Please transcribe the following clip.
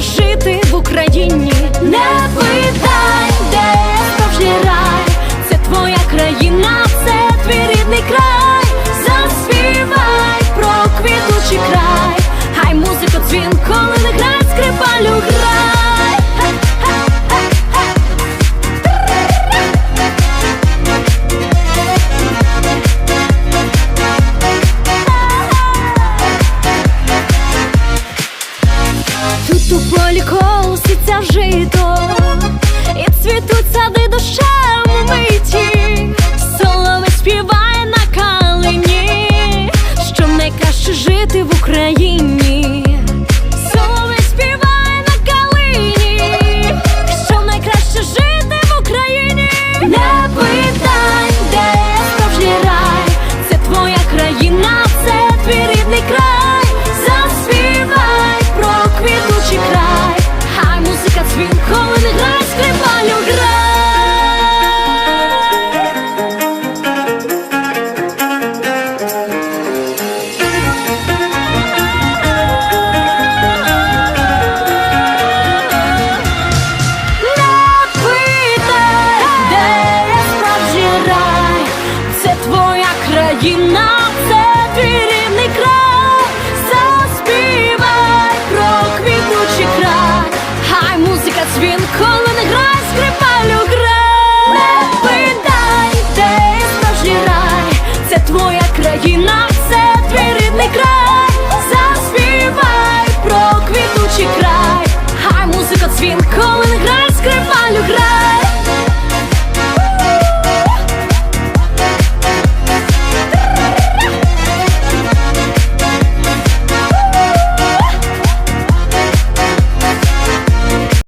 жити в Україні не видно. Тут у полі колоситься жито і цвітуть сади душа. країна це твій край, заспівай про квітучий край, хай музика дзвін, не грай, скрипалю грай Не питай, де справжній рай, це твоя.